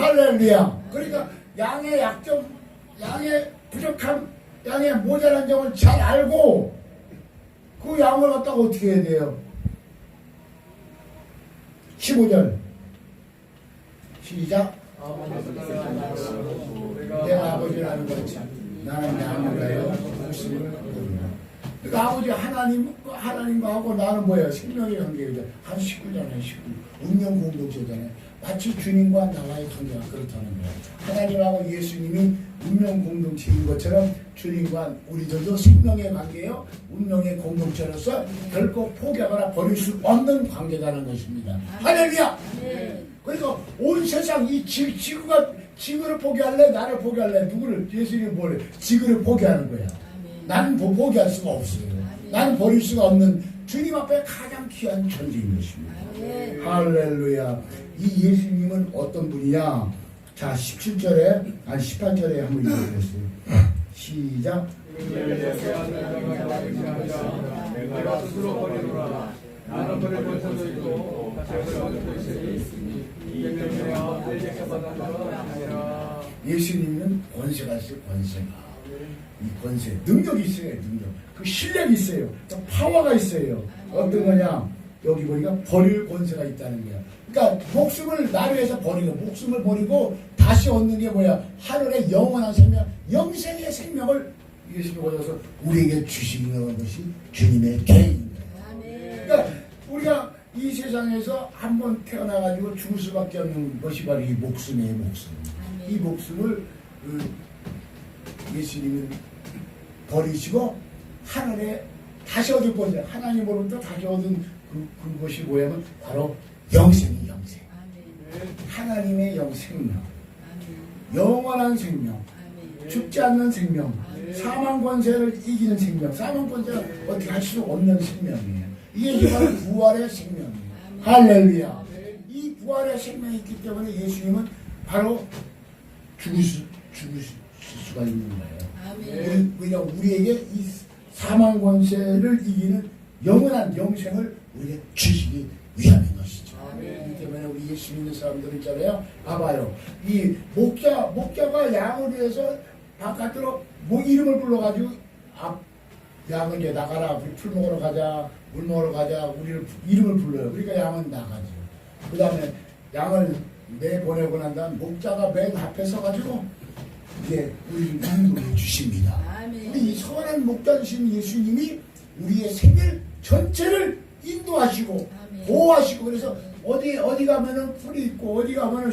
할렐루야. 그러니까 양의 약점, 양의 부족함, 양의 모자란 점을 잘 알고 그 양을 갖다가 어떻게 해야 돼요? 15절. 시작. 내가 아버지를 아는 것이 나는 목숨을 모르나. 그러니까 아버지 하나님 하나님과 하고 나는 뭐야 생명의 관계이자 한 식구잖아요 식구 운명 공동체잖아요 마치 주님과 나와의 관계가 그렇다는 거예요. 하나님하고 예수님이 운명 공동체인 것처럼 주님과 우리들도 생명의 관계요 운명의 공동체로서 결코 포기하거나 버릴 수 없는 관계라는 것입니다. 할렐루야! 그러니까 온 세상 이 지, 지구가 지구를 포기할래 나를 포기할래 누구를? 예수님이 뭐래 지구를 포기하는 거야 나는 뭐 포기할 수가 없어요. 나는 버릴 수가 없는 주님 앞에 가장 귀한 존재인 것입니다. 할렐루야. 이 예수님은 어떤 분이냐? 자 17절에 아니 18절에 한번 읽어보겠어요. 시작. 내가 스스로 버리노라 나는 버릴 권세도 있고 버릴 권세도 있으니 이 때문에 내게 예수님은 권세가 있어요 권세가 이 권세 능력이 있어요 능력. 그 실력이 있어요. 또 파워가 있어요. 어떤 거냐? 여기 보니까 버릴 권세가 있다는 거야. 그러니까 목숨을 나를 위해서 버리고 목숨을 버리고 다시 얻는 게 뭐야? 하늘의 영원한 생명 영생의 생명을 예수님 오셔서 우리에게 주시는 것이 주님의 계획입니다. 그러니까 우리가 이 세상에서 한번 태어나가지고 죽을 수밖에 없는 것이 바로 이 목숨이에요 목숨. 이 목숨을 그 예수님은 버리시고 하늘에 다시 얻을 건데 하나님으로부터 다시 얻은 그, 그것이 뭐냐면 바로 영생이 영생. 하나님의 영생명 영원한 생명 죽지 않는 생명 사망 권세를 이기는 생명. 사망 권세가 어떻게 할 수 없는 생명이에요. 이게 바로 부활의 생명이에요. 할렐루야. 이 부활의 생명이 있기 때문에 예수님은 바로 죽을 수- 수가 있는 거예요 왜냐 우리에게 이 사망 권세를 이기는 영원한 영생을 우리에게 주시기 위함인 것이죠. 그렇기 때문에 우리 예수 믿는 사람들 있잖아요. 봐봐요. 이 목자 목자가 양을 위해서 바깥으로 뭐 이름을 불러가지고 앞 양을 이제 나가라 우리 풀 먹으러 가자 물 먹으러 가자 우리를 부- 이름을 불러요. 그러니까 양은 나가죠. 그 다음에 양을 내 보내고 난 다음 목자가 맨 앞에 서가지고 이제 우리를 인도해 주십니다. 우리 이 선한 목자이신 예수님이 우리의 생일 전체를 인도하시고 보호하시고 그래서 어디 어디 가면은 풀이 있고 어디 가면은